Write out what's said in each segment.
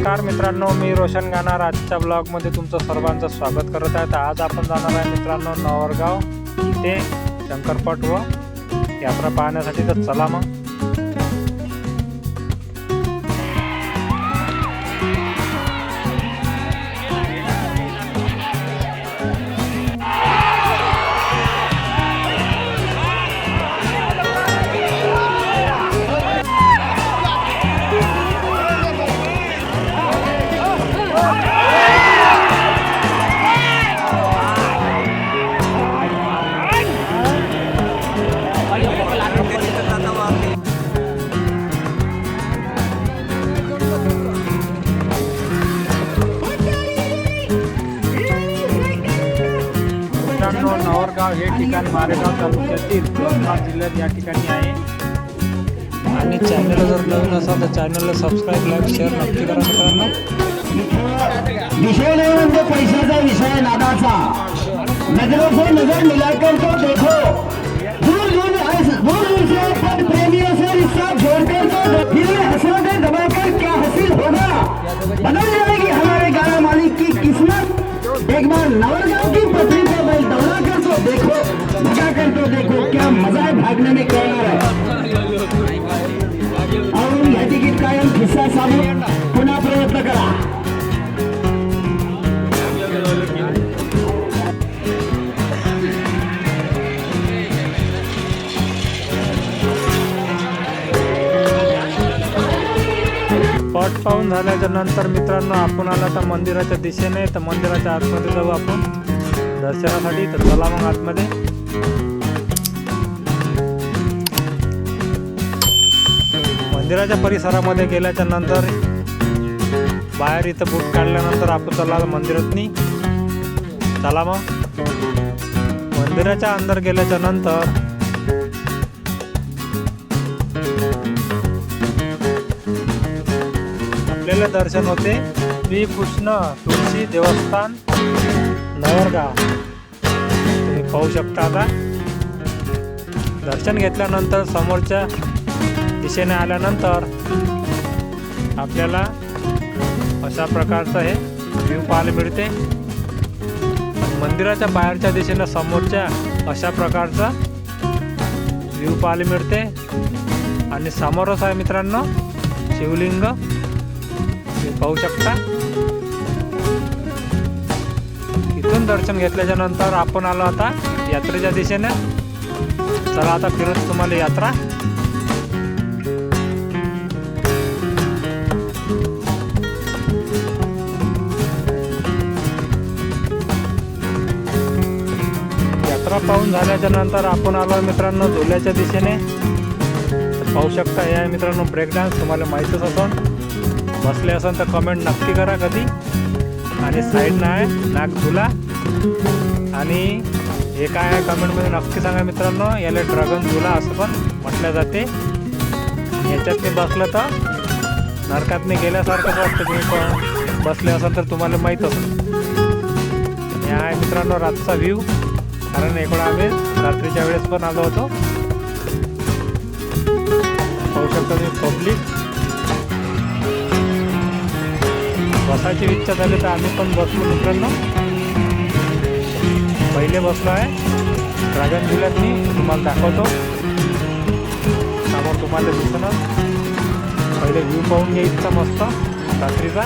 नमस्कार मित्रांनो मी रोशन गाणार. आजच्या ब्लॉगमध्ये तुमचं सर्वांचं स्वागत करत आहे. तर आज आपण जाणार आहे मित्रांनो नवरगाव. इथे शंकरपट व यात्रा पाहण्यासाठी. तर चला मग. हे ठिकाण मारेगाव तालुक्यातील यवतमाळ जिल्ह्यात या ठिकाणी आहे. आणि चॅनल जर नवीन असाल तर चॅनलला सबस्क्राईब लाईक शेअर नक्की करा मित्रांनो. विषय नहीं उनके पैसे का विषय नादाचा. नज़रों से नज़र मिलाकर तो देखो. दूर दूर ऐस- दूर दूर से पद प्रेमियों से रिश्ता जोड़कर तो दिल में हसरतें दबाकर क्या हासिल होगा. बदल जाएगी हमारे गाना मालिक की किस्मत. एक बार नवरगांव मजा कळणार आहे. में क्या तिकीट कायम खिस्सा सांगून पुन्हा प्रयत्न करा. पट पाहून झाल्याच्यानंतर मित्रांनो आपण आला तर मंदिराच्या दिशेने. तर मंदिराच्या आतमध्ये जाऊ आपण. दर्शनासाठी. तर चला मग आतमध्ये. मंदिराच्या परिसरामध्ये गेल्याच्यानंतर बाहेर इथं बूट काढल्यानंतर आपण चला मंदिरातनी. चला मग. मंदिराच्या अंदर गेल्याच्यानंतर आपल्याला दर्शन होते श्री कृष्ण तुळशी देवस्थान नवरगाव. तुम्ही पाहू शकता आता. दर्शन घेतल्यानंतर समोरच्या दिशेने आल्यानंतर आपल्याला अशा प्रकारचं हे व्ह्यू पाहायला मिळते. मंदिराच्या बाहेरच्या दिशेनं समोरच्या अशा प्रकारचा व्ह्यू पाहायला मिळते. आणि समोरच आहे मित्रांनो शिवलिंग. हे पाहू शकता. इथून दर्शन घेतल्याच्या नंतर आपण आलो आता यात्रेच्या दिशेने. चला आता फिरत तुम्हाला यात्रा. यात्रा पाहून झाल्याच्यानंतर आपण आलो मित्रांनो झुल्याच्या दिशेने. पाहू शकता या मित्रांनो ब्रेक डान्स तुम्हाला माहीतच असून बसले असेल तर कमेंट नक्की करा कधी. आणि साईडनं आहे नाग झुला. आणि हे काय आहे कमेंटमध्ये नक्की सांगा मित्रांनो. याला ड्रॅगन झुला असं पण म्हटलं जाते. याच्यात मी बसलं तर नरकात गेल्यासारखंच वाटतं तुम्ही पण. बसले असाल तर तुम्हाला माहीत असेल. हे आहे मित्रांनो रातचा व्ह्यू कारण इकडं आम्ही रात्रीच्या वेळेस पण आलो होतो. पाहू शकता तुम्ही पब्लिक बसायची इच्छा झाली तर आम्ही पण बसलो मित्रांनो. पहिले बसलो आहे. ड्रॅगन झुल्यात मी तुम्हाला दाखवतो. समोर तुम्हाला दिसणार पहिले व्ह्यू पाहून घ्या इतका मस्त रात्रीचा.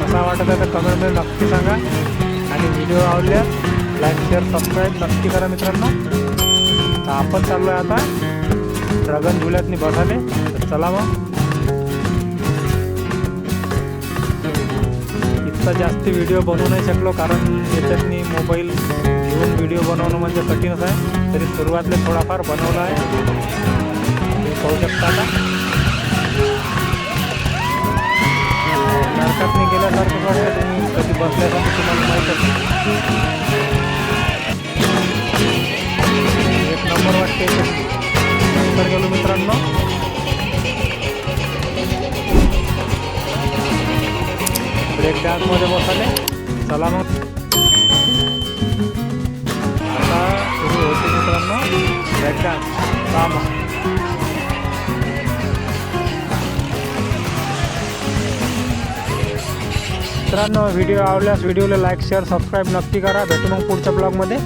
कसा वाटत आहे तर कमेंटमध्ये नक्की सांगा. आणि व्हिडिओ आवडल्या लाईक शेअर सबस्क्राईब नक्की करा मित्रांनो. तर आपण चाललो आहे आता ड्रॅगन झुल्यातनी बसाले तर चला मग. इतका जास्त व्हिडिओ बनवू नाही शकलो कारण याच्यातनी मोबाईल घेऊन व्हिडिओ बनवणं म्हणजे कठीणच आहे. तरी सुरुवातला थोडाफार बनवला आहे. तुम्ही पाहू शकता आता. नरकातनी गेल्यासारखं वाटतं तुम्ही कधी बसल्यासारखं तुम्हाला माहीत एक नंबर वाटते नंतर गेलो मित्रांनो. ब्रेक डान्समध्ये बसाले चला मग. आता सुरू होते मित्रांनो. Break dance. मित्रांनो व्हिडिओ आवडल्यास व्हिडिओला लाईक शेअर सबस्क्राईब नक्की करा. भेटू मग पुढच्या ब्लॉगमध्ये